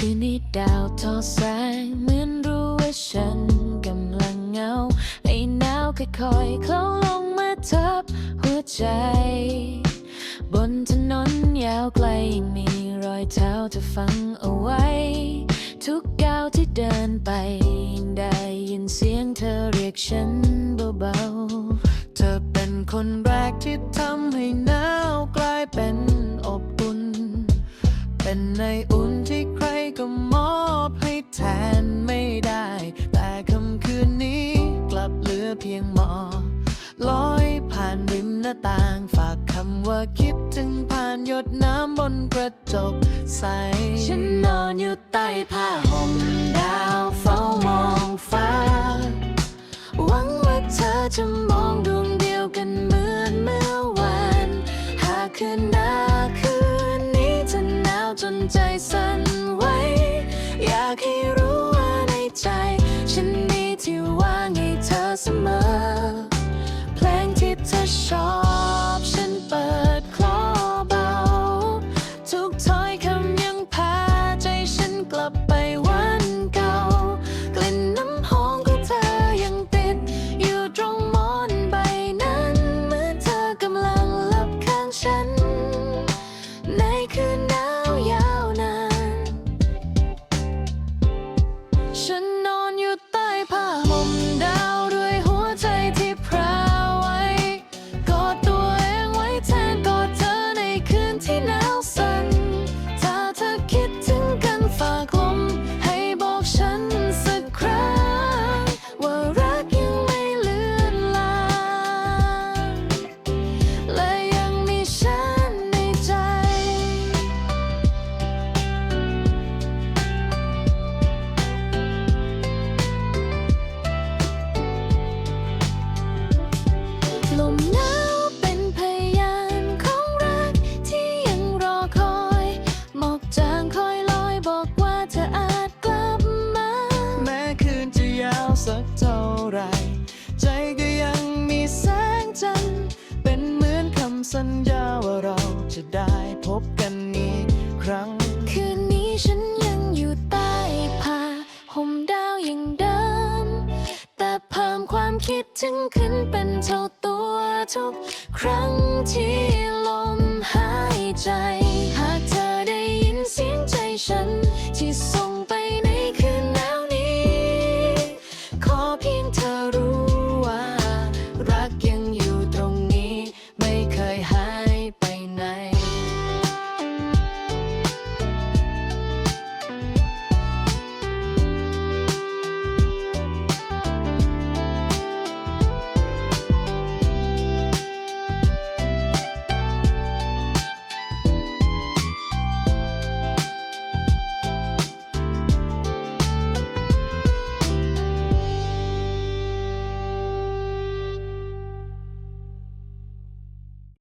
คืนนี้ดาวทอแสงเหมือนรู้ว่าฉันกำลังเหงาไอ้หนาวค่อยๆเคล้าลงมาทับหัวใจ บนถนนยาวไกลยังมีรอยเท้าเธอฝังเอาไว้ ทุกก้าวที่เดินไปได้ยินเสียงเธอเรียกฉันเบาๆ เธอเป็นคนแรกที่ทำให้หนาวกลายเป็นอบอุ่น เป็นในอุ่นที่ ลอยผ่านริมหน้าต่างฝากคำว่าคิดถึงผ่านหยดน้ำบนกระจกใส ฉันนอนอยู่ใต้ผ้าห่มดาวเฝ้ามองฟ้า หวังว่าเธอจะมองดวงเดียวกันเหมือนเมื่อวาน หากคืนหน้าคืนนี้เธอหนาวจนใจสั่นำสัญญาว่าเราจะได้พบกันอีกครั้ง คืนนี้ฉันยังอยู่ใต้ผ้าห่มดาวอย่างเดิม แต่เพิ่มความคิดถึงขึ้นเป็นเท่าตัวทุกครั้งที่ลมหายใจ หากเธอได้ยินเสียงใจฉันที่ส่ง